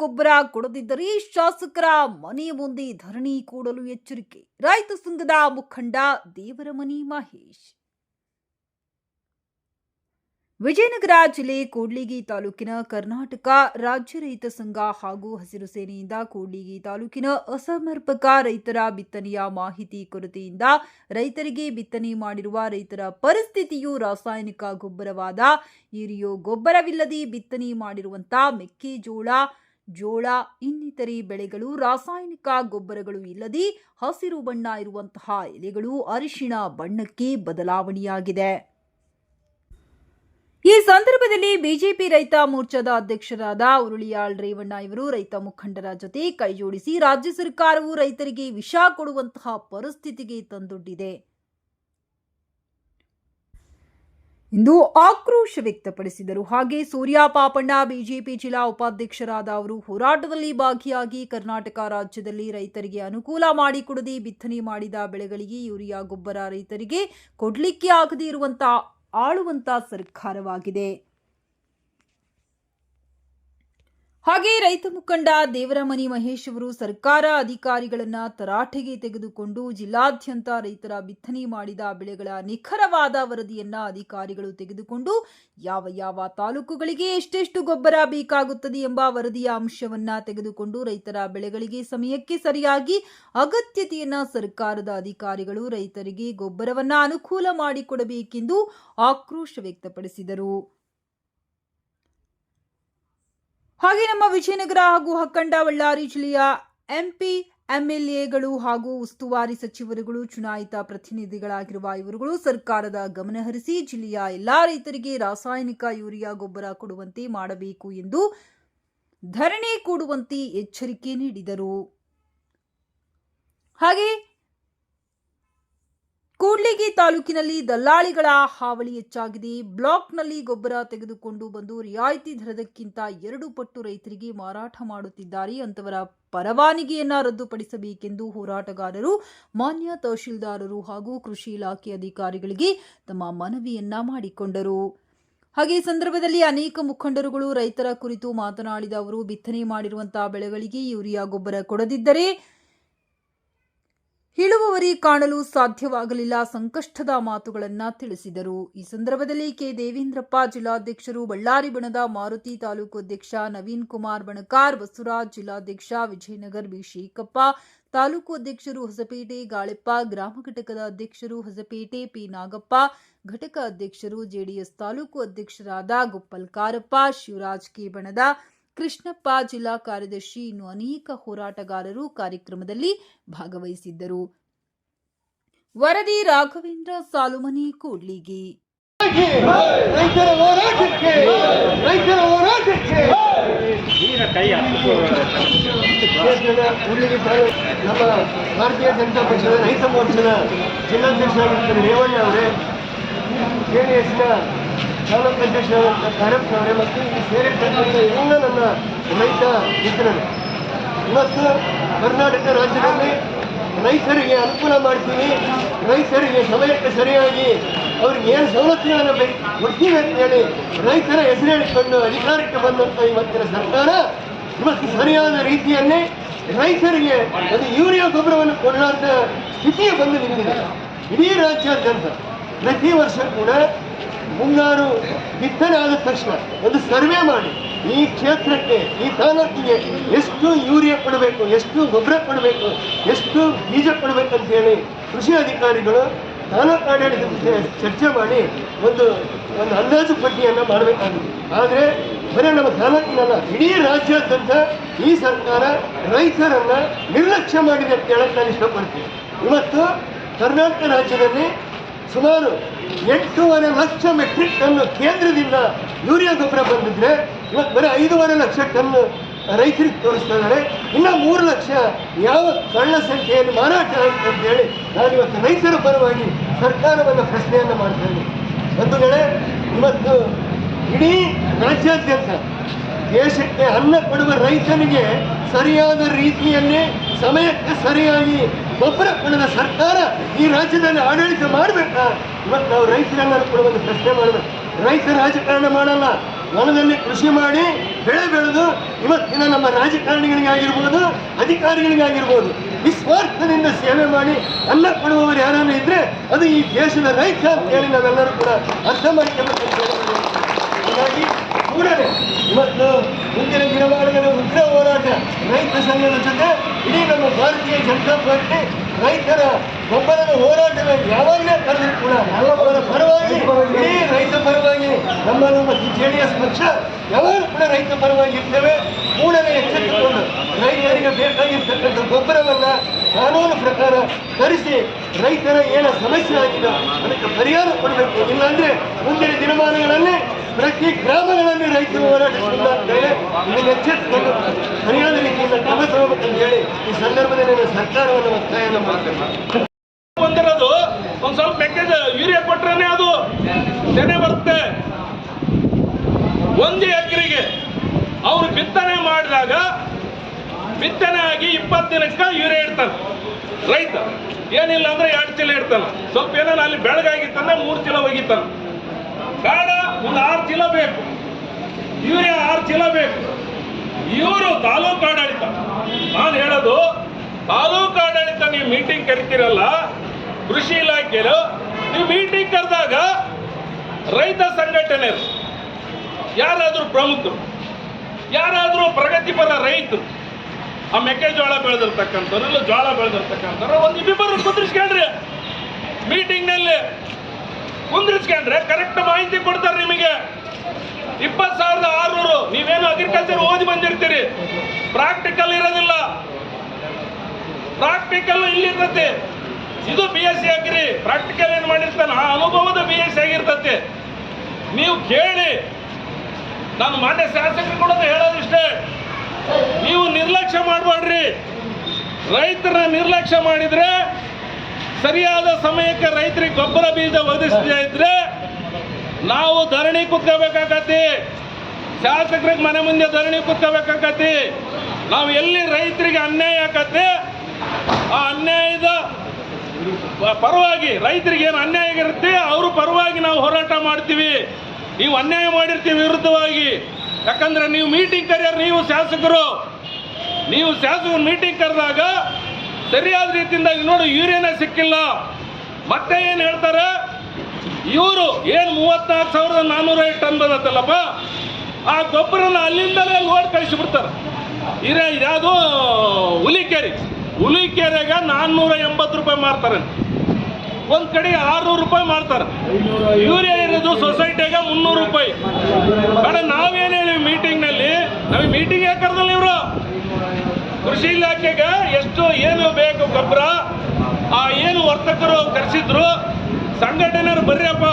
ಗೊಬ್ಬರ ಕೊಡದಿದ್ದರೆ ಶಾಸಕರ ಮನೆ ಮುಂದೆ ಧರಣಿ ಕೂಡಲು ಎಚ್ಚರಿಕೆ. ರೈತ ಸಂಘದ ಮುಖಂಡ ದೇವರಮನಿ ಮಹೇಶ್. ವಿಜಯನಗರ ಜಿಲ್ಲೆ ಕೂಡ್ಲಿಗಿ ತಾಲೂಕಿನ ಕರ್ನಾಟಕ ರಾಜ್ಯ ರೈತ ಸಂಘ ಹಾಗೂ ಹಸಿರು ಸೇನೆಯಿಂದ ಕೂಡ್ಲಿಗಿ ತಾಲೂಕಿನ ಅಸಮರ್ಪಕ ರೈತರ ಬಿತ್ತನೆಯ ಮಾಹಿತಿ ಕೊರತೆಯಿಂದ ರೈತರಿಗೆ ಬಿತ್ತನೆ ಮಾಡಿರುವ ರೈತರ ಪರಿಸ್ಥಿತಿಯು ರಾಸಾಯನಿಕ ಗೊಬ್ಬರವಾದ ಯೂರಿಯೋ ಗೊಬ್ಬರವಿಲ್ಲದೆ ಬಿತ್ತನೆ ಮಾಡಿರುವಂತಹ ಮೆಕ್ಕೆಜೋಳ ಜೋಳ, ಇನ್ನಿತರೆ ಬೆಳೆಗಳು, ರಾಸಾಯನಿಕ ಗೊಬ್ಬರಗಳು ಇಲ್ಲದೆ ಹಸಿರು ಬಣ್ಣ ಇರುವಂತಹ ಎಲೆಗಳು ಅರಿಶಿಣ ಬಣ್ಣಕ್ಕೆ ಬದಲಾವಣೆಯಾಗಿದೆ. ಈ ಸಂದರ್ಭದಲ್ಲಿ ಬಿಜೆಪಿ ರೈತ ಮೋರ್ಚಾದ ಅಧ್ಯಕ್ಷರಾದ ಉರುಳಿಯಾಳ್ ರೇವಣ್ಣ ಇವರು ರೈತ ಮುಖಂಡರ ಜೊತೆ ಕೈಜೋಡಿಸಿ ರಾಜ್ಯ ಸರ್ಕಾರವು ರೈತರಿಗೆ ವಿಷ ಕೊಡುವಂತಹ ಪರಿಸ್ಥಿತಿಗೆ ತಂದೊಡ್ಡಿದೆ. ಎಂದು ಆಕ್ರೋಶ ವ್ಯಕ್ತಪಡಿಸಿದರು. ಹಾಗೆ ಸೂರ್ಯ ಪಾಪಣ್ಣ, ಬಿಜೆಪಿ ಜಿಲ್ಲಾ ಉಪಾಧ್ಯಕ್ಷರಾದ ಅವರು ಹೋರಾಟದಲ್ಲಿ ಭಾಗಿಯಾಗಿ ಕರ್ನಾಟಕ ರಾಜ್ಯದಲ್ಲಿ ರೈತರಿಗೆ ಅನುಕೂಲ ಮಾಡಿಕೊಡದೆ ಬಿತ್ತನೆ ಮಾಡಿದ ಬೆಳೆಗಳಿಗೆ ಯೂರಿಯಾ, ಗೊಬ್ಬರ ರೈತರಿಗೆ ಕೊಡಲಿಕ್ಕೆ ಆಗದೇ ಇರುವಂತಹ ಆಳುವಂತ ಸರ್ಕಾರವಾಗಿದೆ. ಹಾಗೆ ರೈತ ಮುಖಂಡ ದೇವರಮನಿ ಮಹೇಶ್ ಅವರು ಸರ್ಕಾರ ಅಧಿಕಾರಿಗಳನ್ನ ತರಾಟೆಗೆ ತೆಗೆದುಕೊಂಡು ಜಿಲ್ಲಾದ್ಯಂತ ರೈತರ ಬಿತ್ತನೆ ಮಾಡಿದ ಬೆಳೆಗಳ ನಿಖರವಾದ ವರದಿಯನ್ನ ಅಧಿಕಾರಿಗಳು ತೆಗೆದುಕೊಂಡು ಯಾವ ಯಾವ ತಾಲೂಕುಗಳಿಗೆ ಎಷ್ಟೆಷ್ಟು ಗೊಬ್ಬರ ಬೇಕಾಗುತ್ತದೆ ಎಂಬ ವರದಿಯ ಅಂಶವನ್ನ ತೆಗೆದುಕೊಂಡು ರೈತರ ಬೆಳೆಗಳಿಗೆ ಸಮಯಕ್ಕೆ ಸರಿಯಾಗಿ ಅಗತ್ಯತೆಯನ್ನ ಸರ್ಕಾರದ ಅಧಿಕಾರಿಗಳು ರೈತರಿಗೆ ಗೊಬ್ಬರವನ್ನ ಅನುಕೂಲ ಮಾಡಿಕೊಡಬೇಕೆಂದು ಆಕ್ರೋಶ ವ್ಯಕ್ತಪಡಿಸಿದರು. ಹಾಗೆ ನಮ್ಮ ವಿಜಯನಗರ ಹಾಗೂ ಹಕ್ಕಂಡ, ಬಳ್ಳಾರಿ ಜಿಲ್ಲೆಯ ಎಂಪಿ, ಎಂಎಲ್ಎಗಳು ಹಾಗೂ ಉಸ್ತುವಾರಿ ಸಚಿವರುಗಳು, ಚುನಾಯಿತ ಪ್ರತಿನಿಧಿಗಳಾಗಿರುವ ಇವರುಗಳು ಸರ್ಕಾರದ ಗಮನಹರಿಸಿ ಜಿಲ್ಲೆಯ ಎಲ್ಲಾ ರೈತರಿಗೆ ರಾಸಾಯನಿಕ ಯೂರಿಯಾ ಗೊಬ್ಬರ ಕೊಡುವಂತೆ ಮಾಡಬೇಕು ಎಂದು ಧರಣಿ ಕೂಡುವಂತೆ ಎಚ್ಚರಿಕೆ ನೀಡಿದರು. ಹಾಗೆ ಕೂಡ್ಲಿಗಿ ತಾಲೂಕಿನಲ್ಲಿ ದಲ್ಲಾಳಿಗಳ ಹಾವಳಿ ಹೆಚ್ಚಾಗಿದೆ. ಬ್ಲಾಕ್ನಲ್ಲಿ ಗೊಬ್ಬರ ತೆಗೆದುಕೊಂಡು ಬಂದು ರಿಯಾಯಿತಿ ದರದಕ್ಕಿಂತ ಎರಡು ಪಟ್ಟು ರೈತರಿಗೆ ಮಾರಾಟ ಮಾಡುತ್ತಿದ್ದಾರೆ. ಅಂತವರ ಪರವಾನಿಗೆಯನ್ನ ರದ್ದುಪಡಿಸಬೇಕೆಂದು ಹೋರಾಟಗಾರರು, ಮಾನ್ಯ ತಹಶೀಲ್ದಾರರು ಹಾಗೂ ಕೃಷಿ ಇಲಾಖೆ ಅಧಿಕಾರಿಗಳಿಗೆ ತಮ್ಮ ಮನವಿಯನ್ನ ಮಾಡಿಕೊಂಡರು. ಹಾಗೆ ಸಂದರ್ಭದಲ್ಲಿ ಅನೇಕ ಮುಖಂಡರುಗಳು ರೈತರ ಕುರಿತು ಮಾತನಾಡಿದ ಅವರು, ಬಿತ್ತನೆ ಮಾಡಿರುವಂತಹ ಬೆಳೆಗಳಿಗೆ ಯೂರಿಯಾ ಗೊಬ್ಬರ ಕೊಡದಿದ್ದರೆ ಇಳುವರಿ ಕಾಣಲು ಸಾಧ್ಯವಾಗಲಿಲ್ಲ ಸಂಕಷ್ಟದ ಮಾತುಗಳನ್ನು ತಿಳಿಸಿದರು. ಈ ಸಂದರ್ಭದಲ್ಲಿ ಕೆ. ದೇವೇಂದ್ರಪ್ಪ ಜಿಲ್ಲಾಧ್ಯಕ್ಷರು ಬಳ್ಳಾರಿ ಬಣದ ಮಾರುತಿ ತಾಲೂಕು ಅಧ್ಯಕ್ಷ ನವೀನ್ ಕುಮಾರ್ ಬಣಕಾರ್, ಬಸವರಾಜ್ ಜಿಲ್ಲಾಧ್ಯಕ್ಷ ವಿಜಯನಗರ್ ಬಿ. ಶೇಖಪ್ಪ, ತಾಲೂಕು ಅಧ್ಯಕ್ಷರು ಹೊಸಪೇಟೆ ಗಾಳೆಪ್ಪ, ಗ್ರಾಮ ಘಟಕದ ಅಧ್ಯಕ್ಷರು ಹೊಸಪೇಟೆ ಪಿ. ನಾಗಪ್ಪ, ಘಟಕ ಅಧ್ಯಕ್ಷರು ಜೆಡಿಎಸ್ ತಾಲೂಕು ಅಧ್ಯಕ್ಷರಾದ ಗುಪ್ಪಲ್ ಕಾರಪ್ಪ, ಶಿವರಾಜ್ ಕೆ. ಬಣದ ಕೃಷ್ಣಪ್ಪ ಜಿಲ್ಲಾ ಕಾರ್ಯದರ್ಶಿ ಇನ್ನು ಅನೇಕ ಹೋರಾಟಗಾರರು ಕಾರ್ಯಕ್ರಮದಲ್ಲಿ ಭಾಗವಹಿಸಿದ್ದರು. ವರದಿ ರಾಘವೇಂದ್ರ ಸಾಲುಮನಿ ಕೂಡ್ಲಿಗಿ. ನಮ್ಮ ಭಾರತೀಯ ಜನತಾ ಪಕ್ಷದ ರೈತ ಮೋರ್ಚಾದ ಜಿಲ್ಲಾಧ್ಯಕ್ಷರಾಗಿರ್ತಾರೆ ರೇವಣ್ಣ ಅವರೇ ಜೆ ಡಿ ಎಸ್ನ ತಾಲೂಕು ಅಧ್ಯಕ್ಷರಾದಂಥ ಕಾರಪ್ಪನವರೇ ಮತ್ತು ಇಲ್ಲಿ ಸೇರಿರ್ತಕ್ಕಂಥ ಎಲ್ಲ ನನ್ನ ರೈತ ಮಿತ್ರರು. ಇವತ್ತು ಕರ್ನಾಟಕ ರಾಜ್ಯದಲ್ಲಿ ರೈತರಿಗೆ ಅನುಕೂಲ ಮಾಡ್ತೀವಿ. ರೈತರಿಗೆ ಸಮಯಕ್ಕೆ ಸರಿಯಾಗಿ ಅವ್ರಿಗೆ ಏನು ಸವಲತ್ತುಗಳನ್ನು ಬೇಕು ಕೊಡ್ತೀವಿ ಅಂತ ಹೇಳಿ ರೈತರ ಹೆಸರು ಹೇಳಿಕೊಂಡು ಅಧಿಕಾರಕ್ಕೆ ಬಂದಂಥ ಇವತ್ತಿನ ಸರ್ಕಾರ ಇವತ್ತು ಸರಿಯಾದ ರೀತಿಯಲ್ಲಿ ರೈತರಿಗೆ ಒಂದು ಯೂರಿಯಾ ಗೊಬ್ಬರವನ್ನು ಕೊಡಲಾರ್ದ ಸ್ಥಿತಿಗೆ ಬಂದು ನಿಂತಿದೆ. ಇಡೀ ರಾಜ್ಯಾದ್ಯಂತ ಪ್ರತಿ ವರ್ಷ ಕೂಡ ಮುಂಗಾರು ಬಿತ್ತನೆ ಆದ ತಕ್ಷಣ ಒಂದು ಸರ್ವೆ ಮಾಡಿ, ಈ ಕ್ಷೇತ್ರಕ್ಕೆ, ಈ ತಾಲೂಕಿಗೆ ಎಷ್ಟು ಯೂರಿಯಾ ಕೊಡಬೇಕು, ಎಷ್ಟು ಗೊಬ್ಬರ ಕೊಡಬೇಕು, ಎಷ್ಟು ಬೀಜ ಕೊಡಬೇಕು ಅಂತ ಹೇಳಿ ಕೃಷಿ ಅಧಿಕಾರಿಗಳು ತಾಲೂಕು ಆಡಳಿತದ ಜೊತೆ ಚರ್ಚೆ ಮಾಡಿ ಒಂದು ಒಂದು ಅಂದಾಜು ಪಟ್ಟಿಯನ್ನು ಮಾಡಬೇಕಾಗಿದೆ. ಆದರೆ ಬರೀ ನಮ್ಮ ತಾಲೂಕಿನಲ್ಲ, ಇಡೀ ರಾಜ್ಯಾದ್ಯಂತ ಈ ಸರ್ಕಾರ ರೈತರನ್ನು ನಿರ್ಲಕ್ಷ್ಯ ಮಾಡಿದೆ ಅಂತ ಹೇಳಕ್ಕೆ ನಾನು ಇಷ್ಟಪಡ್ತೀನಿ. ಇವತ್ತು ಕರ್ನಾಟಕ ರಾಜ್ಯದಲ್ಲಿ ಸುಮಾರು ಎಂಟೂವರೆ ಲಕ್ಷ ಮೆಟ್ರಿಕ್ ಟನ್ ಕೇಂದ್ರದಿಂದ ಯೂರಿಯಾ ಗೊಬ್ಬರ ಬಂದಿದ್ರೆ ಇವತ್ತು ಬರೀ ಐದೂವರೆ ಲಕ್ಷ ಟನ್ ರೈತರಿಗೆ ತೋರಿಸ್ತಾ ಇದ್ದಾರೆ. ಇನ್ನೂ ಮೂರು ಲಕ್ಷ ಯಾವ ಸಣ್ಣ ಸಂಖ್ಯೆಯಲ್ಲಿ ಮಾರಾಟ ಆಗುತ್ತೆ ಅಂತ ಹೇಳಿ ನಾನು ಇವತ್ತು ರೈತರ ಪರವಾಗಿ ಸರ್ಕಾರವನ್ನು ಪ್ರಶ್ನೆಯನ್ನು ಮಾಡ್ತಾ ಇದ್ದೀನಿ. ಒಂದು ವೇಳೆ ಇವತ್ತು ಇಡೀ ರಾಜ್ಯಾದ್ಯಂತ ದೇಶಕ್ಕೆ ಅನ್ನ ಕೊಡುವ ರೈತನಿಗೆ ಸರಿಯಾದ ರೀತಿಯಲ್ಲಿ ಸಮಯಕ್ಕೆ ಸರಿಯಾಗಿ ಗೊಬ್ಬರ ಸರ್ಕಾರ ಈ ರಾಜ್ಯದಲ್ಲಿ ಆಡಳಿತ ಮಾಡಬೇಕಾ? ಇವತ್ತು ನಾವು ರೈತರೆಲ್ಲರೂ ಕೂಡ ಒಂದು ಪ್ರಶ್ನೆ ಮಾಡಬೇಕು ರೈತ ರಾಜಕಾರಣ ಮಾಡಲ್ಲ, ಹೊಲದಲ್ಲಿ ಕೃಷಿ ಮಾಡಿ ಬೆಳೆ ಬೆಳೆದು ಇವತ್ತಿನ ನಮ್ಮ ರಾಜಕಾರಣಿಗಳಿಗಾಗಿರ್ಬೋದು ಅಧಿಕಾರಿಗಳಿಗಾಗಿರ್ಬೋದು ನಿಸ್ವಾರ್ಥದಿಂದ ಸೇವೆ ಮಾಡಿ ಅನ್ನ ಕೊಡುವವರು ಯಾರಾದ್ರೂ ಇದ್ರೆ ಅದು ಈ ದೇಶದ ರೈತ ಅಂತ ಹೇಳಿ ನಾವೆಲ್ಲರೂ ಕೂಡ ಅರ್ಥ ಮಾಡಿಕೊಳ್ಳಬೇಕು ಹಾಗಾಗಿ ಕೂಡಲೇ ಇವತ್ತು ಮುಂದಿನ ಉಗ್ರ ಹೋರಾಟ ರೈತ ಸಂಘದ ಜೊತೆ ಇಡೀ ನಮ್ಮ ಭಾರತೀಯ ಜನತಾ ಪಾರ್ಟಿ ರೈತರ ಒಬ್ಬರದ ಹೋರಾಟದ ಯಾವಾಗಲೇ ಕರೆದ್ರು ಕೂಡ ಅವರ ಪರವಾಗಿ, ಇಡೀ ರೈತ ಪರವಾಗಿ, ನಮ್ಮ ನಮ್ಮ ಜೆ ಡಿ ಎಸ್ ಪಕ್ಷ ಯಾವಾಗಲೂ ಕೂಡ ರೈತ ಪರವಾಗಿ ಇರ್ತೇವೆ. ಕೂಡಲೇ ಎಚ್ಚೆತ್ತುಕೊಂಡು ರೈತರಿಗೆ ಬೇಕಾಗಿರ್ತಕ್ಕಂಥ ಗೊಬ್ಬರವನ್ನು ಕಾನೂನು ಪ್ರಕಾರ ತರಿಸಿ ರೈತರ ಏನ ಸಮಸ್ಯೆ ಆಗಿದೆ ಅದಕ್ಕೆ ಪರಿಹಾರ ಕೊಡಬೇಕು. ಇಲ್ಲಾಂದ್ರೆ ಮುಂದಿನ ದಿನಮಾನಗಳಲ್ಲಿ ಪ್ರತಿ ಗ್ರಾಮಗಳಲ್ಲಿ ರೈತರು ಹೋರಾಟ ಶುರುವಾಗ್ತದೆ ಇದನ್ನು ಸರಿಯಾದ ರೀತಿಯಿಂದ ಕ್ರಮ ತಗೋಬೇಕಂತ ಹೇಳಿ ಈ ಸಂದರ್ಭದಲ್ಲಿ ನಾನು ಸರ್ಕಾರವನ್ನು ಒತ್ತಾಯನ ಮಾಡ್ತೇನೆ. ಬಂದಿರೋದು ಒಂದ್ ಸ್ವಲ್ಪ ಮೆಕ್ಕೆಜ ಯೂರಿಯಾ ಕೊಟ್ರೇನೆ ಅದು ತೆನೆ ಬರುತ್ತೆ. ಒಂದು ಎಕರೆಗೆ ಅವರು ಬಿತ್ತನೆ ಮಾಡಿದಾಗ ಬಿತ್ತನೆ ಆಗಿ ಇಪ್ಪತ್ತು ದಿನಕ್ಕೆ ಯೂರಿಯಾ ಇಡ್ತಾನೆ ರೈತ ಏನಿಲ್ಲ ಅಂದ್ರೆ ಎರಡು ಚೀಲ ಇಡ್ತಾನೆ. ಸ್ವಲ್ಪ ಏನಾರ ಅಲ್ಲಿ ಬೆಳಗಾಗಿತ್ತಾನೆ ಮೂರು ಚೀಲ ಒಗಿತಾನೆ. ಬೇಡ ಒಂದು ಆರು ಚೀಲ ಬೇಕು. ಇವರೇ ಆರು ಚೀಲ ಬೇಕು. ಇವರು ತಾಲೂಕು ಆಡಳಿತ. ನಾನು ಹೇಳೋದು, ತಾಲೂಕು ಆಡಳಿತ ನೀವು ಮೀಟಿಂಗ್ ಕರಿತೀರಲ್ಲ, ಕೃಷಿ ಇಲಾಖೆಯರು ನೀವು ಮೀಟಿಂಗ್ ಕರೆದಾಗ ರೈತ ಸಂಘಟನೆ ಯಾರಾದರೂ ಪ್ರಮುಖರು, ಯಾರಾದರೂ ಪ್ರಗತಿಪರ ರೈತರು, ಆ ಮೆಕ್ಕೆಜೋಳ ಬೆಳೆದಿರ್ತಕ್ಕಂಥವ್ರು, ಇಲ್ಲ ಜೋಳ ಬೆಳೆದಿರ್ತಕ್ಕಂಥವ್ರು, ಒಂದು ಇಬ್ಬರು ಕುದುರಿಸ್ಕೊಂಡ್ರಿ ಮೀಟಿಂಗ್ನಲ್ಲಿ ಕುಂದ್ರಿಸ್ಕೊಂಡ್ರೆ ಕರೆಕ್ಟ್ ಮಾಹಿತಿ ಕೊಡ್ತಾರೆ ನಿಮಗೆ. ಇಪ್ಪತ್ತು ಸಾವಿರದ ಆರುನೂರು, ನೀವೇನು ಅಗ್ರಿಕಲ್ಚರ್ ಓದಿ ಬಂದಿರ್ತೀರಿ? ಪ್ರಾಕ್ಟಿಕಲ್ ಇರೋದಿಲ್ಲ. ಪ್ರಾಕ್ಟಿಕಲ್ ಇಲ್ಲಿರ್ತತಿ ಇದು ಬಿ ಎಸ್ ಸಿ ಆಗಿರಿ. ಪ್ರಾಕ್ಟಿಕಲ್ ಏನು ಮಾಡಿರ್ತಾನೆ? ಆ ಅನುಭವದ ಬಿ ಎಸ್ ಸಿ ಆಗಿರ್ತತೆ ನೀವು ಕೇಳಿ. ನಾನು ಮಾನ್ಯ ಶಾಸಕರು ಕೂಡ ಹೇಳೋದಿಷ್ಟೇ. ನೀವು ನಿರ್ಲಕ್ಷ್ಯ ಮಾಡಬೇಡ್ರಿ. ರೈತರ ನಿರ್ಲಕ್ಷ್ಯ ಮಾಡಿದ್ರೆ ಸರಿಯಾದ ಸಮಯಕ್ಕೆ ರೈತರಿಗೆ ಗೊಬ್ಬರ ಬೀಜ ಒದಗಿಸದೇ ಇದ್ರೆ ನಾವು ಧರಣಿ ಕುತ್ಕೋಬೇಕಾಗತ್ತಿ. ಶಾಸಕರಿಗೆ ಮನೆ ಮುಂದೆ ಧರಣಿ ಕುತ್ಕೋಬೇಕಾಗತ್ತಿ. ನಾವು ಎಲ್ಲಿ ರೈತರಿಗೆ ಅನ್ಯಾಯ ಆಕತ್ತಿ ಆ ಅನ್ಯಾಯದ ಪರವಾಗಿ ರೈತರಿಗೆ ಏನು ಅನ್ಯಾಯ ಆಗಿರುತ್ತೆ, ಅವರು ಪರವಾಗಿ ನಾವು ಹೋರಾಟ ಮಾಡ್ತೀವಿ. ನೀವು ಅನ್ಯಾಯ ಮಾಡಿರ್ತೀವಿ ವಿರುದ್ಧವಾಗಿ. ಯಾಕಂದ್ರೆ ನೀವು ಮೀಟಿಂಗ್ ಕರೆಯೋರು, ನೀವು ಶಾಸಕರು. ನೀವು ಶಾಸಕರು ಮೀಟಿಂಗ್ ಕರೆದಾಗ ಸರಿಯಾದ ರೀತಿಯಿಂದ ನೋಡು, ಯೂರಿಯಾನೇ ಸಿಕ್ಕಿಲ್ಲ. ಮತ್ತೆ ಏನು ಹೇಳ್ತಾರೆ? ಇವರು ಏನು ಮೂವತ್ನಾಲ್ಕು ಸಾವಿರದ ನಾನ್ನೂರೈದು ಟನ್ ಬಂದತ್ತಲ್ಲಪ್ಪ ಆ ಗೊಬ್ಬರನ ಅಲ್ಲಿಂದಲೇ ಲೋಡ್ ಕಳಿಸಿಬಿಡ್ತಾರೆ. ಇರ ಯಾವುದು ಹುಲಿಕೆರೆ. ಹುಲಿಕೆರೆಗೆ ನಾನ್ನೂರ ಎಂಬತ್ತು ರೂಪಾಯಿ ಮಾರ್ತಾರೆ. ಒಂದು ಕಡೆ ಆರ್ನೂರು ರೂಪಾಯಿ ಮಾರ್ತಾರೆ. ಯೂರಿಯಾ ಇರೋದು ಸೊಸೈಟಿಗೆ ಮುನ್ನೂರು ರೂಪಾಯಿ. ಬೇಡ, ನಾವೇನು ಹೇಳಿ ಮೀಟಿಂಗ್ನಲ್ಲಿ ನಮಗೆ ಮೀಟಿಂಗ್ ಯಾಕೆ ಕರೆದಲ್ಲ ಇವರು? ಕೃಷಿ ಇಲಾಖೆಗೆ ಎಷ್ಟು ಏನು ಬೇಕು ಗೊಬ್ಬರ, ಆ ಏನು ವರ್ತಕರು ಕರೆಸಿದ್ರು, ಸಂಘಟನೆಯವರು ಬರ್ರಿಯಪ್ಪ.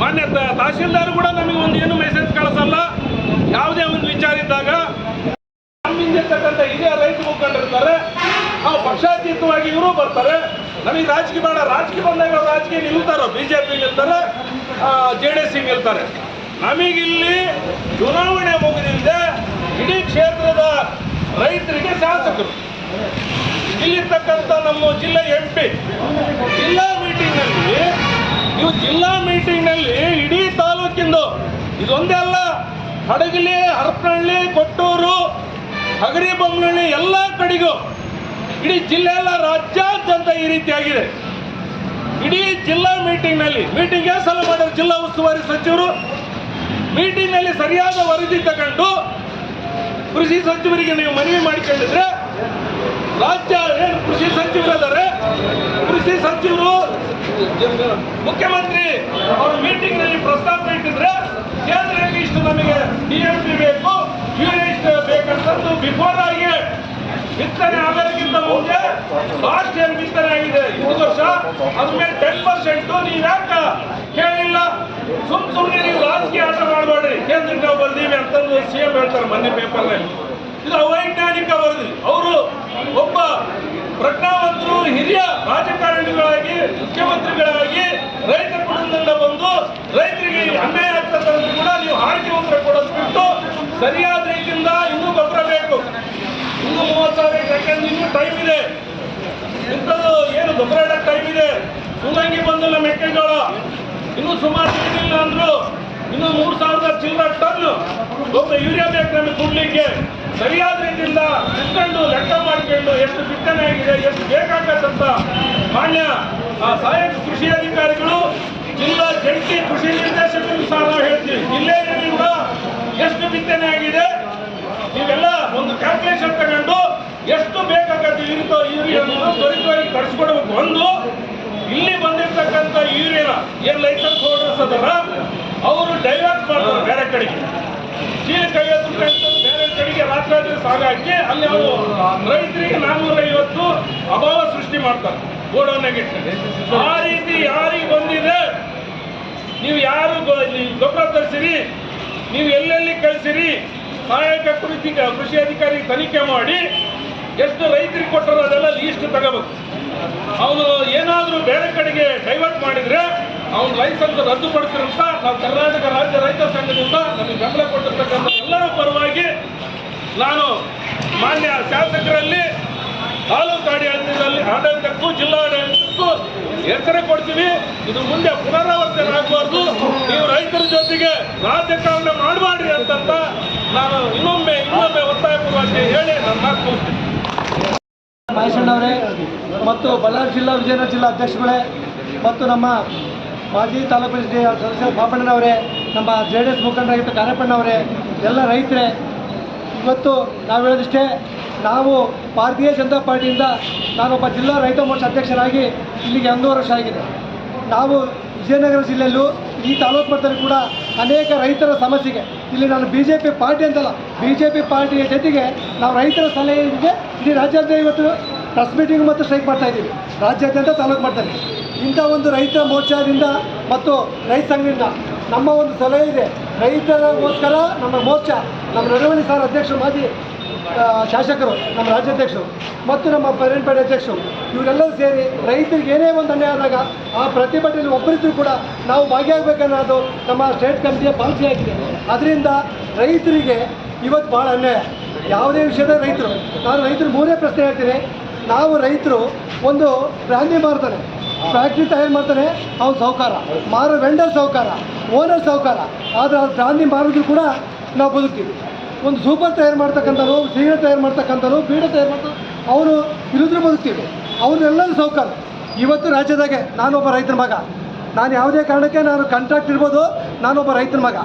ಮಾನ್ಯ ತಹಶೀಲ್ದಾರ್ ಕೂಡ ನಮಗೆ ಒಂದು ಏನು ಮೆಸೇಜ್ ಕಳಿಸಲ್ಲ. ಯಾವುದೇ ಒಂದು ವಿಚಾರ ಇದ್ದಾಗ ನಮ್ಮಿಂದಿರ್ತಕ್ಕಂಥ ಹಿರಿಯ ರೈತ ಮುಖಂಡರಿದ್ದಾರೆ ಆ ಪಕ್ಷಾತೀತವಾಗಿ ಇವರು ಬರ್ತಾರೆ. ನಮಗೆ ರಾಜಕೀಯ ಬೇಡ. ರಾಜಕೀಯ ಬಂದಾಗ ರಾಜಕೀಯ ನಿಲ್ತಾರೋ? ಬಿಜೆಪಿ ನಿಲ್ತಾರೆ. ಜೆ ಡಿ ಎಸ್ ನಿಲ್ತಾರೆ. ನಮಗಿಲ್ಲಿ ಚುನಾವಣೆ ಮುಗಿದಿಲ್ಲದೆ ಇಡೀ ಕ್ಷೇತ್ರದ ಶಾಸಕರು. ಇಲ್ಲಿರ್ತಕ್ಕಂಥ ನಮ್ಮ ಜಿಲ್ಲಾ ಎಂ ಪಿ ಜಿಲ್ಲಾ ಮೀಟಿಂಗ್ನಲ್ಲಿ ನೀವು ಜಿಲ್ಲಾ ಮೀಟಿಂಗ್ನಲ್ಲಿ ಇಡೀ ತಾಲೂಕಿಂದು ಇದೊಂದೇ ಅಲ್ಲ, ಹಡಗಲಿ, ಹರಪನಹಳ್ಳಿ, ಕೊಟ್ಟೂರು ಹಗರಿಬೊಮ್ಮನಹಳ್ಳಿ ಎಲ್ಲ ಕಡೆಗೂ ಇಡೀ ಜಿಲ್ಲೆ ಎಲ್ಲ ರಾಜ್ಯಾದ್ಯಂತ ಈ ರೀತಿಯಾಗಿದೆ. ಇಡೀ ಜಿಲ್ಲಾ ಮೀಟಿಂಗ್ನಲ್ಲಿ ಮೀಟಿಂಗ್ ಯಾವ ಸಲ ಮಾಡಿದ್ರು ಜಿಲ್ಲಾ ಉಸ್ತುವಾರಿ ಸಚಿವರು ಮೀಟಿಂಗ್ನಲ್ಲಿ ಸರಿಯಾದ ವರದಿ ತಗೊಂಡು ಕೃಷಿ ಸಚಿವರಿಗೆ ನೀವು ಮನವಿ ಮಾಡಿಕೊಂಡಿದ್ರೆ, ರಾಜ್ಯ ಏನು ಕೃಷಿ ಸಚಿವರಿದ್ದಾರೆ, ಕೃಷಿ ಸಚಿವರು ಮುಖ್ಯಮಂತ್ರಿ ಅವ್ರ ಮೀಟಿಂಗ್ನಲ್ಲಿ ಪ್ರಸ್ತಾಪ ಇಟ್ಟಿದ್ರೆ ಕೇಂದ್ರಕ್ಕೆ ಇಷ್ಟು ನಮಗೆ ಡಿ ಪಿ ಬೇಕು ಯೂರಿಯಾ ಇಷ್ಟು ಬೇಕಂತಂದು ಬಿಫೋರ್ ಆಗಿ ಬಿತ್ತನೆ ಆಗೋದಕ್ಕಿಂತ ಮುಂಚೆ ಲಾಸ್ಟ್ ಏನ್ ಬಿತ್ತನೆ ಆಗಿದೆ. ಇದು ವರ್ಷ ಅದ್ಮೇಲೆ ಟೆನ್ ಪರ್ಸೆಂಟ್ ನೀವು ಯಾಕೆ ಕೇಳಿಲ್ಲ? ಸುಮ್ ಸುಮ್ಮನೆ ನೀವು ರಾಜಕೀಯ ಆಟ ಕೇಂದ್ರಕ್ಕೆ ನಾವು ಬರ್ದೀವಿ ಅಂತಂದು ಸಿ ಎಂ ಹೇಳ್ತಾರೆ ಮೊನ್ನೆ ಪೇಪರ್ನಲ್ಲಿ ಇದು ಅವೈಜ್ಞಾನಿಕ ವರದಿ. ಅವರು ಒಬ್ಬ ಪ್ರಜ್ಞಾವಂತರು, ಹಿರಿಯ ರಾಜಕಾರಣಿಗಳಾಗಿ, ಮುಖ್ಯಮಂತ್ರಿಗಳಾಗಿ ರೈತ ಕುಟುಂಬದಿಂದ ಬಂದು ರೈತರಿಗೆ ಅನ್ಯಾಯ ಆಗ್ತದೆ ಅಂತ ಕೂಡ ನೀವು ಹಾಕಿ ಉತ್ತರ ಕೊಡೋದು ಬಿಟ್ಟು ಸರಿಯಾದ ರೀತಿಯಿಂದ ಇನ್ನೂ ಗೊಬ್ಬರ ಬೇಕು ಇನ್ನೂ ಮೂವತ್ತು ಸಾವಿರ ಯಾಕಂದ್ರೆ ಇನ್ನೂ ಟೈಮ್ ಇದೆ. ಇಂಥದ್ದು ಏನು ಗೊಬ್ಬರ ಟೈಮ್ ಇದೆ. ಸುಲಂಗಿ ಬಂದಿಲ್ಲ ಮೆಕ್ಕೆಜೋಳ. ಇನ್ನೂ ಸುಮಾರು ಸಿಗಲಿಲ್ಲ ಅಂದ್ರು ಇನ್ನು ಮೂರು ಸಾವಿರದ ಚಿಲ್ಲರ ಟನ್ ಒಬ್ಬ ಯೂರಿಯಾ ಬೇಕು ನಮಗೆ ಕೊಡ್ಲಿಕ್ಕೆ ಸರಿಯಾದ ರೀತಿಯಿಂದ ಬಿತ್ಕೊಂಡು ಲೆಕ್ಕ ಮಾಡ್ಕೊಂಡು ಎಷ್ಟು ಬಿತ್ತನೆ ಆಗಿದೆ, ಎಷ್ಟು ಬೇಕಾಗತ್ತಂತ ಮಾನ್ಯ, ಆ, ಸಹಾಯಕ ಕೃಷಿ ಅಧಿಕಾರಿಗಳು ಜಿಲ್ಲಾ ಜಂಟಿ ಕೃಷಿ ನಿರ್ದೇಶಕರು ಸಹ ನಾವು ಹೇಳ್ತೀವಿ. ಕೂಡ ಎಷ್ಟು ಬಿತ್ತನೆ ಆಗಿದೆ, ನೀವೆಲ್ಲ ಒಂದು ಕ್ಯಾಲ್ಕುಲೇಷನ್ ತಗೊಂಡು ಎಷ್ಟು ಬೇಕಾಗತ್ತೆ ಯೂರಿಯಾ ಯೂರಿಯಾವನ್ನು ತ್ವರಿತವಾಗಿ ತರಿಸ್ಕೊಡ್ಬೇಕು. ಒಂದು, ಇಲ್ಲಿ ಬಂದಿರ್ತಕ್ಕಂಥ ಯೂರಿಯಾ, ಏನ್ ಲೈಸೆನ್ಸ್ ಹೋಲ್ಡರ್ಸ್ ಅದರ ಅವರು ಡೈವರ್ಟ್ ಮಾಡ್ತಾರೆ ಬೇರೆ ಕಡೆಗೆ. ಚೀಲಕ್ಕೆ ರೂಪಾಯಿ ಅಂತ ಬೇರೆ ಕಡೆಗೆ ರಾತ್ರಿ ಸಾಗಾಕಿ ಅಲ್ಲಿ ಅವರು ರೈತರಿಗೆ ನಾನ್ನೂರ ಐವತ್ತು ಅಭಾವ ಸೃಷ್ಟಿ ಮಾಡ್ತಾರೆ ಗೋಡೌನ್ನಾಗೆ ಆ ರೀತಿ ಯಾರಿಗೆ ಬಂದಿದೆ, ನೀವು ಯಾರು ಗೊಬ್ಬರ ತರಿಸಿರಿ, ನೀವು ಎಲ್ಲೆಲ್ಲಿ ಕಳಿಸಿರಿ, ಸಹಾಯಕ ಕೃಷಿ ಕೃಷಿ ಅಧಿಕಾರಿ ತನಿಖೆ ಮಾಡಿ ಎಷ್ಟು ರೈತರಿಗೆ ಕೊಟ್ಟರೋ ಅದೆಲ್ಲ ಲೀಸ್ಟ್ ತಗೋಬೇಕು. ಅವನು ಏನಾದರೂ ಬೇರೆ ಕಡೆಗೆ ಡೈವರ್ಟ್ ಮಾಡಿದ್ರೆ ಅವನ ಲೈಸೆನ್ಸ್ ರದ್ದುಪಡಿಸಿರಂತ ನಾವು ಕರ್ನಾಟಕ ರಾಜ್ಯ ರೈತ ಸಂಘದಿಂದ ನಮಗೆ ಬೆಂಬಲ ಕೊಟ್ಟಿರ್ತಕ್ಕಂಥ ಎಲ್ಲರ ಪರವಾಗಿ ನಾನು ಮಾನ್ಯ ಶಾಸಕರಲ್ಲಿ ತಾಲೂಕು ಆಡಳಿತದಲ್ಲಿ ಆಡಳಿತಕ್ಕೂ ಜಿಲ್ಲಾಡಳಿತಕ್ಕೂ ಎಚ್ಚರ ಕೊಡ್ತೀವಿ. ಇದು ಮುಂದೆ ಪುನರಾವರ್ತನೆ ಆಗಬಾರ್ದು. ನೀವು ರೈತರ ಜೊತೆಗೆ ರಾಜಕಾರಣ ಮಾಡಬಾರ್ರಿ ಅಂತಂತ ನಾನು ಇನ್ನೊಮ್ಮೆ ಇನ್ನೊಮ್ಮೆ ಒತ್ತಾಯ ಪೂರ್ವಕ್ಕೆ ಹೇಳಿ ನನ್ನ ಮಾತು ಮಹೇಶಣ್ಣವರೇ ಮತ್ತು ಬಳ್ಳಾರಿ ಜಿಲ್ಲಾ ವಿಜಯನಗರ ಜಿಲ್ಲಾ ಅಧ್ಯಕ್ಷಗಳೇ ಮತ್ತು ನಮ್ಮ ಮಾಜಿ ತಾಲೂಕು ಪಂಚಾಯತ್ ಸದಸ್ಯ ಪಾಪಣ್ಣನವರೇ ನಮ್ಮ ಜೆ ಡಿ ಎಸ್ ಮುಖಂಡರಾಗಿದ್ದ ಕಾರ್ಯಪ್ಪಣ್ಣವರೇ ಎಲ್ಲ ರೈತರೇ, ಇವತ್ತು ನಾವು ಹೇಳೋದಿಷ್ಟೇ, ನಾವು ಭಾರತೀಯ ಜನತಾ ಪಾರ್ಟಿಯಿಂದ ನಾನೊಬ್ಬ ಜಿಲ್ಲಾ ರೈತ ಮೋರ್ಚಾ ಅಧ್ಯಕ್ಷರಾಗಿ ಇಲ್ಲಿಗೆ ಒಂದೂವರೆ ವರ್ಷ ಆಗಿದೆ. ನಾವು ವಿಜಯನಗರ ಜಿಲ್ಲೆಯಲ್ಲೂ ಈ ತಾಲೂಕು ಮಟ್ಟದಲ್ಲಿ ಕೂಡ ಅನೇಕ ರೈತರ ಸಮಸ್ಯೆಗೆ, ಇಲ್ಲಿ ನಾನು ಬಿ ಜೆ ಪಿ ಪಾರ್ಟಿ ಅಂತಲ್ಲ ಬಿ ಜೆ ಪಿ ಪಾರ್ಟಿಯ ಜೊತೆಗೆ ನಾವು ರೈತರ ಸಲಹೆಗೆ ಇಡೀ ರಾಜ್ಯಾದ್ಯಂತ ಇವತ್ತು ಪ್ರೆಸ್ ಮೀಟಿಂಗ್ ಮತ್ತು ಸ್ಟ್ರೈಕ್ ಮಾಡ್ತಾ ಇದ್ದೀವಿ. ರಾಜ್ಯಾದ್ಯಂತ ತಾಲೂಕು ಮಾಡ್ತಾರೆ ಇಂಥ ಒಂದು ರೈತ ಮೋರ್ಚಾದಿಂದ ಮತ್ತು ರೈತ ಸಂಘದಿಂದ ನಮ್ಮ ಒಂದು ಸಲಹೆ ಇದೆ. ರೈತರಿಗೋಸ್ಕರ ನಮ್ಮ ಮೋರ್ಚಾ, ನಮ್ಮ ನಡವಳಿ ಸಾರ್ ಅಧ್ಯಕ್ಷರು ಮಾಜಿ ಶಾಸಕರು, ನಮ್ಮ ರಾಜ್ಯಾಧ್ಯಕ್ಷರು ಮತ್ತು ನಮ್ಮ ಪೇರೆಂಟ್ಪೇಟೆ ಅಧ್ಯಕ್ಷರು ಇವರೆಲ್ಲರೂ ಸೇರಿ ರೈತರಿಗೆ ಏನೇ ಒಂದು ಅನ್ಯಾಯ ಆದಾಗ ಆ ಪ್ರತಿಭಟನೆಯಲ್ಲಿ ಒಬ್ಬರಿದ್ದರೂ ಕೂಡ ನಾವು ಭಾಗಿಯಾಗಬೇಕನ್ನೋದು ನಮ್ಮ ಸ್ಟೇಟ್ ಕಮಿಟಿಯ ಪಾಲಿಸಿ ಆಗಿದೆ. ಅದರಿಂದ ರೈತರಿಗೆ ಇವತ್ತು ಭಾಳ ಅನ್ಯಾಯ. ಯಾವುದೇ ವಿಷಯದ ರೈತರು, ನಾನು ರೈತರು ಮೂರೇ ಪ್ರಶ್ನೆ ಹೇಳ್ತೀನಿ. ನಾವು ರೈತರು ಒಂದು ಬ್ರ್ಯಾಂಡಿ ಮಾರ್ತಾನೆ. ಫ್ಯಾಕ್ಟ್ರಿ ತಯಾರು ಮಾಡ್ತಾನೆ, ಅವ್ನು ಸೌಕಾರ ಮಾರೋ ವೆಂಡರ್ ಸೌಕಾರ ಓನರ್ ಸೌಕಾರ ಆದರೆ ಅವ್ರು ಮಾರಿದ್ರು ಕೂಡ ನಾವು ಬದುಕ್ತೀವಿ. ಒಂದು ಸೂಪರ್ ತಯಾರು ಮಾಡ್ತಕ್ಕಂಥವ್ರು, ಸೀರೆ ತಯಾರು ಮಾಡ್ತಕ್ಕಂಥವ್ರು, ಬೀಡ ತಯಾರು ಮಾಡ್ತಾ ಅವರು ಇರಿದ್ರು ಬದುಕ್ತೀವಿ. ಅವ್ರನ್ನೆಲ್ಲರೂ ಸೌಕಾರ ಇವತ್ತು ರಾಜ್ಯದಾಗೆ ನಾನೊಬ್ಬ ರೈತನ ಮಗ. ನಾನು ಯಾವುದೇ ಕಾರಣಕ್ಕೆ ನಾನು ಕಾಂಟ್ರಾಕ್ಟ್ ಇರ್ಬೋದು, ನಾನೊಬ್ಬ ರೈತನ ಮಗ.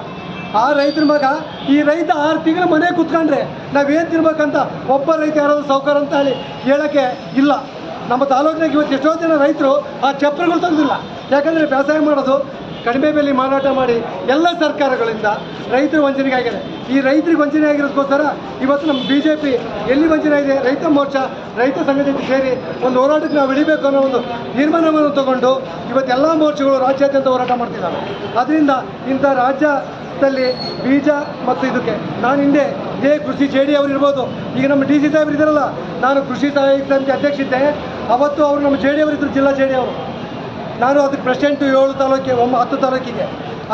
ಆ ರೈತರ ಮಗ, ಈ ರೈತ ಆರು ತಿಂಗಳು ಮನೆ ಕೂತ್ಕೊಂಡ್ರೆ ನಾವೇನು ತಿನ್ಬೇಕಂತ ಒಬ್ಬ ರೈತ ಯಾರಾದ್ರು ಸೌಕರ್ಯ ಅಂತ ಹೇಳಿ ಹೇಳೋಕ್ಕೆ ಇಲ್ಲ. ನಮ್ಮ ತಾಲೂಕಿನಾಗ ಇವತ್ತು ಎಷ್ಟೋ ಜನ ರೈತರು ಆ ಚಪ್ಪರಗಳು ತಂದಿಲ್ಲ. ಯಾಕಂದರೆ ವ್ಯವಸಾಯ ಮಾಡೋದು, ಕಡಿಮೆ ಬೆಲೆ ಮಾರಾಟ ಮಾಡಿ ಎಲ್ಲ ಸರ್ಕಾರಗಳಿಂದ ರೈತರು ವಂಚನೆಗೆ ಆಗಿದೆ ಈ ರೈತರಿಗೆ ವಂಚನೆ ಆಗಿರೋದಕ್ಕೋಸ್ಕರ ಇವತ್ತು ನಮ್ಮ ಬಿ ಜೆ ಪಿ ಎಲ್ಲಿ ವಂಚನೆ ಇದೆ ರೈತ ಮೋರ್ಚಾ, ರೈತ ಸಂಘಟನೆ ಸೇರಿ ಒಂದು ಹೋರಾಟಕ್ಕೆ ನಾವು ಇಳಿಬೇಕು ಅನ್ನೋ ಒಂದು ನಿರ್ಮಾಣವನ್ನು ತಗೊಂಡು ಇವತ್ತೆಲ್ಲ ಮೋರ್ಚಾಗಳು ರಾಜ್ಯಾದ್ಯಂತ ಹೋರಾಟ ಮಾಡ್ತಿದ್ದಾರೆ. ಅದರಿಂದ ಇಂಥ ರಾಜ್ಯದಲ್ಲಿ ಬೀಜ ಮತ್ತು ಇದಕ್ಕೆ ನಾನು ಹಿಂದೆ ಇದೇ ಕೃಷಿ ಜೆ ಡಿ ಅವರು ಇರ್ಬೋದು. ಈಗ ನಮ್ಮ ಡಿ ಸಿ ಸಾಹೇಬ್ರು ಇದ್ದಾರಲ್ಲ, ನಾನು ಕೃಷಿ ಸಹಾಯಕ ಸಮಿತಿ ಅಧ್ಯಕ್ಷ ಇದ್ದೆ. ಅವತ್ತು ಅವರು ನಮ್ಮ ಜೆ ಡಿ ಅವರಿದ್ದರು ಜಿಲ್ಲಾ ಜೆ ಡಿ ಅವರು. ನಾನು ಅದಕ್ಕೆ ಪ್ರೆಸಿಡೆಂಟು ಏಳು ತಾಲೂಕಿಗೆ ಒಮ್ಮೆ ಹತ್ತು ತಾಲೂಕಿಗೆ.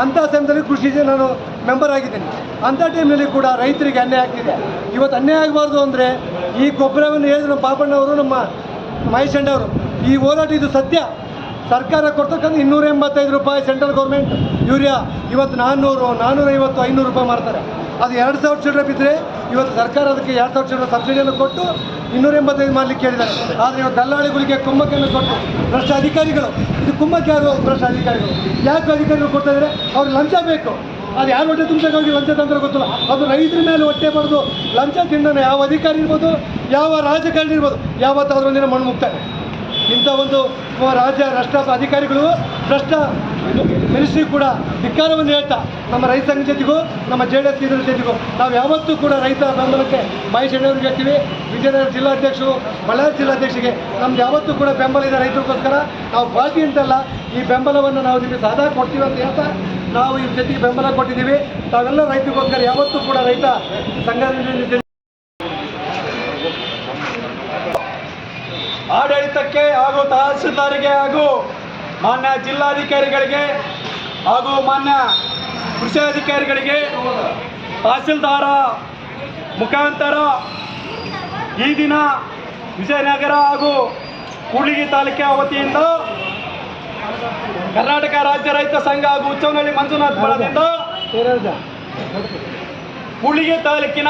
ಅಂಥ ಸಮಯದಲ್ಲಿ ಕೃಷಿಗೆ ನಾನು ಮೆಂಬರ್ ಆಗಿದ್ದೀನಿ. ಅಂಥ ಟೈಮ್ನಲ್ಲಿ ಕೂಡ ರೈತರಿಗೆ ಅನ್ಯಾಯ ಆಗ್ತಿದೆ. ಇವತ್ತು ಅನ್ಯಾಯ ಆಗಬಾರ್ದು ಅಂದರೆ ಈ ಗೊಬ್ಬರವನ್ನು ಹೇಳಿದ್ರು ನಮ್ಮ ಪಾಪಣ್ಣವರು ನಮ್ಮ ಮಹೇಶ್ ಅವರು. ಈ ಹೋರಾಟ ಇದು ಸತ್ಯ. ಸರ್ಕಾರ ಕೊಡ್ತಕ್ಕಂಥ ಇನ್ನೂರ ಎಂಬತ್ತೈದು ರೂಪಾಯಿ ಸೆಂಟ್ರಲ್ ಗೌರ್ಮೆಂಟ್ ಯೂರಿಯಾ ಇವತ್ತು ನಾನ್ನೂರು ನಾನ್ನೂರೈವತ್ತು ಐನೂರು ರೂಪಾಯಿ ಮಾಡ್ತಾರೆ ಅದು ಎರಡು ಸಾವಿರ ಚಿಲ್ಲರೆ ಬಿದ್ದರೆ ಇವತ್ತು ಸರ್ಕಾರ ಅದಕ್ಕೆ ಎರಡು ಸಾವಿರ ಚಿಲ್ಲರೆ ಸಬ್ಸಿಡಿಯನ್ನು ಕೊಟ್ಟು ಇನ್ನೂರ ಎಂಬತ್ತೈದು ಮಾಡಲಿಕ್ಕೆ ಹೇಳಿದ್ದಾರೆ ಆದರೆ ಇವತ್ತು ದಲ್ಲಾಳಿಗಳಿಗೆ ಕುಂಭಕ್ಕೆ ಕೊಟ್ಟು ಭ್ರಷ್ಟ ಅಧಿಕಾರಿಗಳು, ಇದು ಕುಂಭಕ್ಕೆ ಯಾರು ಭ್ರಷ್ಟ ಅಧಿಕಾರಿಗಳು? ಯಾಕೆ ಅಧಿಕಾರಿಗಳು ಕೊಡ್ತಾ ಇದ್ದಾರೆ ಅವ್ರು ಲಂಚ ಬೇಕು. ಅದು ಯಾರು ಹೊಟ್ಟೆ ತುಂಬಿಸೋಕ್ಕಾಗಿ ಲಂಚ ತಂದ್ರೆ ಗೊತ್ತಿಲ್ಲ. ಅದು ರೈತರ ಮೇಲೆ ಹೊಟ್ಟೆ ಪಡೆದು ಲಂಚ ತಿಂದಾನೆ ಯಾವ ಅಧಿಕಾರಿ ಇರ್ಬೋದು, ಯಾವ ರಾಜಕಾರಣಿ ಇರ್ಬೋದು, ಯಾವತ್ತಾದ್ರೂ ಒಂದಿನ ಮಣ್ಣು ಮುಗ್ತಾರೆ. ಇಂಥ ಒಂದು ರಾಜ್ಯ ರಾಷ್ಟ್ರ ಅಧಿಕಾರಿಗಳು ಭ್ರಷ್ಟ ಮಿನಿಸ್ಟ್ರಿ ಕೂಡ ಧಿಕ್ಕಾರವನ್ನು ಹೇಳ್ತಾ, ನಮ್ಮ ರೈತ ಸಂಘ ಜೊತೆಗೂ, ನಮ್ಮ ಜೆ ಡಿ ಎಸ್ ಇದರ ಜೊತೆಗೂ, ನಾವು ಯಾವತ್ತೂ ಕೂಡ ರೈತ ಬೆಂಬಲಕ್ಕೆ ಮಹೇಶ್ ಹೆಣ್ಣವ್ರಿಗೆ ಹೇಳ್ತೀವಿ, ವಿಜಯನಗರ ಜಿಲ್ಲಾಧ್ಯಕ್ಷರು, ಬಳ್ಳಾರಿ ಜಿಲ್ಲಾಧ್ಯಕ್ಷರಿಗೆ, ನಮ್ದು ಯಾವತ್ತೂ ಕೂಡ ಬೆಂಬಲ ಇದೆ ರೈತರಿಗೋಸ್ಕರ, ನಾವು ಬಾಕಿ ಅಂತಲ್ಲ, ಈ ಬೆಂಬಲವನ್ನು ನಾವು ನಿಮಗೆ ಸದಾ ಕೊಡ್ತೀವಿ ಅಂತ ಹೇಳ್ತಾ, ನಾವು ಈ ಜೊತೆಗೆ ಬೆಂಬಲ ಕೊಟ್ಟಿದ್ದೀವಿ. ತಾವೆಲ್ಲ ರೈತರಿಗೋಸ್ಕರ ಯಾವತ್ತೂ ಕೂಡ ರೈತ ಸಂಘಟನೆ ಆಡಳಿತಕ್ಕೆ ಹಾಗೂ ತಹಸೀಲ್ದಾರಿಗೆ ಹಾಗೂ ಮಾನ್ಯ ಜಿಲ್ಲಾಧಿಕಾರಿಗಳಿಗೆ ಹಾಗೂ ಮಾನ್ಯ ಕೃಷಿ ಅಧಿಕಾರಿಗಳಿಗೆ ತಹಸೀಲ್ದಾರ ಮುಖಾಂತರ ಈ ದಿನ ವಿಜಯನಗರ ಹಾಗೂ ಕೂಡ್ಲಿಗಿ ತಾಲೂಕಿನ ವತಿಯಿಂದ ಕರ್ನಾಟಕ ರಾಜ್ಯ ರೈತ ಸಂಘ ಹಾಗೂ ಉಚ್ಚವನಹಳ್ಳಿ ಮಂಜುನಾಥ್ ಬಳದಿಂದ ಕೂಡ್ಲಿಗಿ ತಾಲೂಕಿನ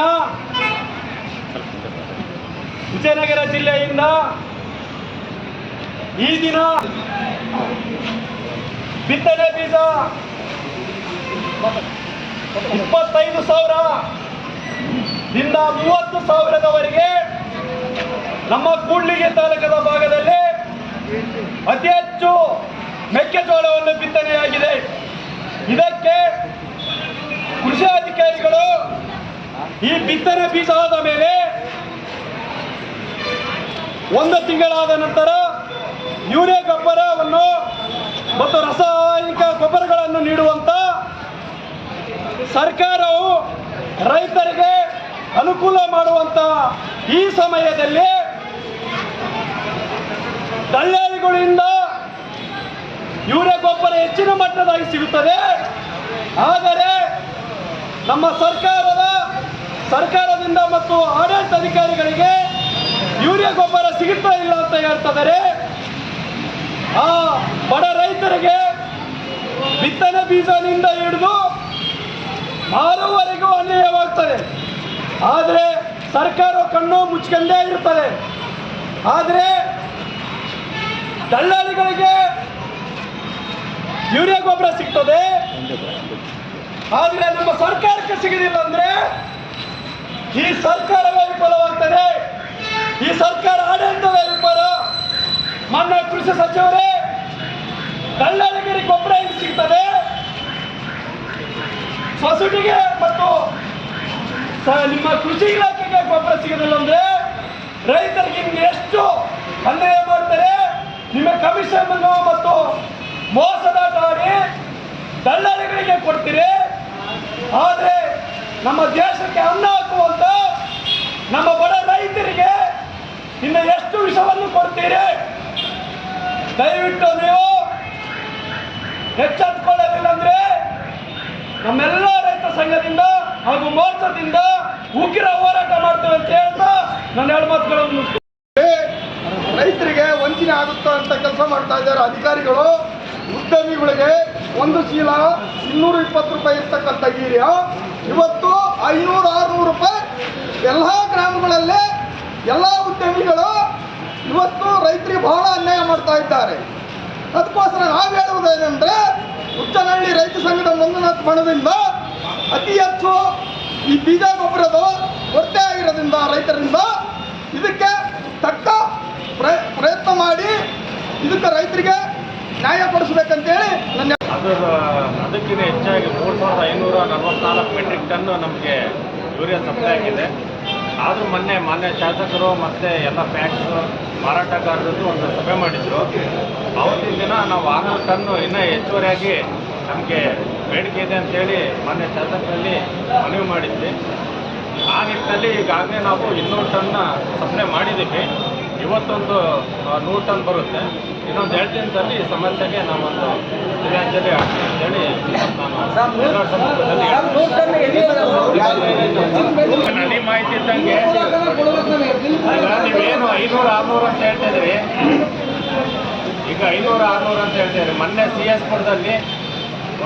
ವಿಜಯನಗರ ಜಿಲ್ಲೆಯಿಂದ ಈ ದಿನ ಬಿತ್ತನೆ ಬೀಜ ಇಪ್ಪತ್ತೈದು ಸಾವಿರ, ದಿಂದ ಮೂವತ್ತು ಸಾವಿರದವರೆಗೆ ನಮ್ಮ ಕೂಡ್ಲಿಗೆ ತಾಲೂಕದ ಭಾಗದಲ್ಲಿ ಅತಿ ಹೆಚ್ಚು ಮೆಕ್ಕೆಜೋಳವನ್ನು ಬಿತ್ತನೆಯಾಗಿದೆ. ಇದಕ್ಕೆ ಕೃಷಿ ಅಧಿಕಾರಿಗಳು ಈ ಬಿತ್ತನೆ ಬೀಜ ಆದ ಮೇಲೆ ಒಂದು ತಿಂಗಳಾದ ನಂತರ ಯೂರಿಯಾ ಗೊಬ್ಬರವನ್ನು ಮತ್ತು ರಾಸಾಯನಿಕ ಗೊಬ್ಬರಗಳನ್ನು ನೀಡುವಂತ ಸರ್ಕಾರವು ರೈತರಿಗೆ ಅನುಕೂಲ ಮಾಡುವಂತ ಈ ಸಮಯದಲ್ಲಿ ದಲ್ಲಾಳಿಗಳಿಂದ ಯೂರಿಯಾ ಗೊಬ್ಬರ ಹೆಚ್ಚಿನ ಮಟ್ಟದಾಗಿ ಸಿಗುತ್ತದೆ. ಆದರೆ ನಮ್ಮ ಸರ್ಕಾರದ, ಸರ್ಕಾರದಿಂದ ಮತ್ತು ಆಡಳಿತ ಅಧಿಕಾರಿಗಳಿಗೆ ಯೂರಿಯಾ ಗೊಬ್ಬರ ಸಿಗುತ್ತಾ ಇಲ್ಲ ಅಂತ ಹೇಳ್ತಿದ್ದಾರೆ ಆ ಬಡ ರೈತರಿಗೆ ಬಿತ್ತನೆ ಬೀಜದಿಂದ ಹಿಡಿದು ಮಾರುವರೆಗೂ ಅನ್ಯಾಯವಾಗ್ತದೆ. ಆದರೆ ಸರ್ಕಾರ ಕಣ್ಣು ಮುಚ್ಕೊಂಡೇ ಇರ್ತದೆ. ಆದರೆ ದಲ್ಲಾಳಿಗಳಿಗೆ ಯೂರಿಯಾ ಗೊಬ್ಬರ ಸಿಗ್ತದೆ. ಆದರೆ ನಮ್ಮ ಸರ್ಕಾರಕ್ಕೆ ಸಿಗಲಿಲ್ಲ ಅಂದ್ರೆ ಈ ಸರ್ಕಾರವೇ ವಿಫಲವಾಗ್ತದೆ. ಈ ಸರ್ಕಾರ ಆಡಳಿತವೇ ವಿಫಲ. ಮಾನ್ಯ ಕೃಷಿ ಸಚಿವರೇ ದಲ್ಲಾಳಿಗರಿಗೆ ಗೊಬ್ಬರ ಹೆಂಗೆ ಸಿಗ್ತದೆ? ಸೊಸೈಟಿಗೆ ಮತ್ತು ನಿಮ್ಮ ಕೃಷಿ ಇಲಾಖೆಗೆ ಗೊಬ್ಬರ ಸಿಗೋದಿಲ್ಲ ಅಂದ್ರೆ ರೈತರಿಗೆ ಎಷ್ಟು ಅನ್ಯಾಯ ಮಾಡ್ತಾರೆ, ನಿಮ್ಮ ಕಮಿಷನ್ ಅನ್ನು ಮತ್ತು ಮೋಸದ ಆಡಿ ದಲ್ಲಾಳಿಗಳಿಗೆ ಕೊಡ್ತೀರಿ. ಆದರೆ ನಮ್ಮ ದೇಶಕ್ಕೆ ಅನ್ನ ಹಾಕುವಂತ ನಮ್ಮ ಬಡ ರೈತರಿಗೆ ಇನ್ನು ಎಷ್ಟು ವಿಷವನ್ನು ಕೊಡ್ತೀರಿ? ದಯವಿಟ್ಟು ನೀವು ಎಚ್ಚೆತ್ಕೊಳ್ಳೋದಿಲ್ಲ ಅಂದ್ರೆ ನಮ್ಮೆಲ್ಲ ರೈತ ಸಂಘದಿಂದ ಹಾಗೂ ಮೋರ್ಚಾದಿಂದ ಉಗ್ರ ಹೋರಾಟ ಮಾಡ್ತೇವೆ ಅಂತ ಹೇಳ್ತಾ ನನ್ನ ಎರಡು ಮಾತುಗಳನ್ನು. ರೈತರಿಗೆ ವಂಚನೆ ಆಗುತ್ತಾ ಅಂತ ಕೆಲಸ ಮಾಡ್ತಾ ಇದ್ದಾರೆ ಅಧಿಕಾರಿಗಳು ಉದ್ಯಮಿಗಳಿಗೆ ಒಂದು ಚೀಲ ಇನ್ನೂರ ಇಪ್ಪತ್ತು ರೂಪಾಯಿ ಇರ್ತಕ್ಕಂಥ ಯೂರಿಯಾ ಇವತ್ತು ಐನೂರು ಆರುನೂರು ರೂಪಾಯಿ ಎಲ್ಲ ಗ್ರಾಮಗಳಲ್ಲಿ ಎಲ್ಲ ಉದ್ಯಮಿಗಳು ಇವತ್ತು ರೈತರಿಗೆ ಬಹಳ ಅನ್ಯಾಯ ಮಾಡ್ತಾ ಇದ್ದಾರೆ. ಅದಕ್ಕೋಸ್ಕರ ನಾವು ಹೇಳುವುದೇನೆಂದ್ರೆ ಉಚ್ಚನಹಳ್ಳಿ ರೈತ ಸಂಘದ ಮಂಜುನಾಥ್ ಬಣದಿಂದ ಅತಿ ಹೆಚ್ಚು ಈ ಬೀಜ ಗೊಬ್ಬರದ ಕೊರತೆ ಆಗಿರೋದ್ರಿಂದ ರೈತರಿಂದ ಇದಕ್ಕೆ ತಕ್ಕ ಪ್ರಯ- ಪ್ರಯತ್ನ ಮಾಡಿ ಇದಕ್ಕೆ ರೈತರಿಗೆ ನ್ಯಾಯ ಕೊಡಿಸ್ಬೇಕಂತೇಳಿ ನನ್ನ ಅದಕ್ಕಿಂತ ಹೆಚ್ಚಾಗಿ ಮೂರು ಸಾವಿರದ ಐನೂರ ನಲವತ್ನಾಲ್ಕು ಮೆಟ್ರಿಕ್ ಟನ್ ನಮಗೆ ಯೂರಿಯಾ ಸಪ್ಲೈ ಆಗಿದೆ. ಆದರೂ ಮೊನ್ನೆ ಮಾನ್ಯ ಶಾಸಕರು ಮತ್ತು ಎಲ್ಲ ಫ್ಯಾಕ್ಸ್ ಮಾರಾಟಗಾರರದ್ದು ಒಂದು ಸಭೆ ಮಾಡಿದ್ರು. ಅವತ್ತಿನ ದಿನ ನಾವು ವಾಹನ ಟನ್ನು ಇನ್ನೂ ಹೆಚ್ಚುವರಿಯಾಗಿ ನಮಗೆ ಬೇಡಿಕೆ ಇದೆ ಅಂತೇಳಿ ಮೊನ್ನೆ ಶಾಸಕರಲ್ಲಿ ಮನವಿ ಮಾಡಿದ್ವಿ. ಆ ನಿಟ್ಟಿನಲ್ಲಿ ಈಗಾಗಲೇ ನಾವು ಇನ್ನೂರು ಟನ್ನ ಸಪ್ಲೈ ಮಾಡಿದ್ದೀವಿ. ಇವತ್ತೊಂದು ನೂರು ಟನ್ ಬರುತ್ತೆ. ಇನ್ನೊಂದು ಎರಡು ದಿನದಲ್ಲಿ ಈ ಸಮಸ್ಯೆಗೆ ನಾವೊಂದು ಶ್ರದ್ಧಾಂಜಲಿ ಆಗ್ತೀವಿ ಅಂತೇಳಿ ನಾನು ಎಲ್ಲ ಸಂದರ್ಭದಲ್ಲಿ ಹೇಳ್ತೀನಿ. ನನಗೆ ಮಾಹಿತಿ ಇದ್ದಂಗೆ ಈಗ ನೀವೇನು ಐನೂರು ಆರ್ನೂರು ಅಂತ ಹೇಳ್ತಿದ್ರಿ ಈಗ ಐನೂರು ಆರ್ನೂರು ಅಂತ ಹೇಳ್ತಿದ್ರಿ ಮೊನ್ನೆ ಸಿ ಎಸ್ ಪುರದಲ್ಲಿ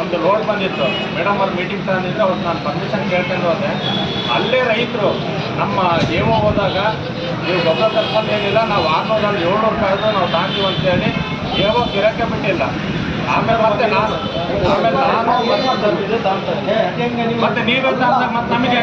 ಒಂದು ಲೋಡ್ ಬಂದಿತ್ತು. ಮೇಡಮ್ ಅವ್ರ ಮೀಟಿಂಗ್ ತಂದಿದ್ರೆ ಅವ್ರು ನಾನು ಪರ್ಮಿಷನ್ ಕೇಳ್ಕೊಂಡು ಹೋದೆ. ಅಲ್ಲೇ ರೈತರು, ನಮ್ಮ ದೇವ ಹೋದಾಗ ನೀವು ಗೊಬ್ಬರ ತರ್ಕೊಂಡು ಏನಿಲ್ಲ, ನಾವು ಆರ್ನೂರಲ್ಲಿ ಏಳ್ನೂರು ಕಳೆದು ನಾವು ತಾಂತೀವಿ ಅಂತೇಳಿ ದೇವ ಗಿರಕ್ಕೆ ಬಿಟ್ಟಿಲ್ಲ. ಆಮೇಲೆ ಮತ್ತೆ ನಾನು ಆಮೇಲೆ ನಾನು ಮತ್ತೆ- ನೀವೇ ಮತ್ತೆ ನಮಗೆ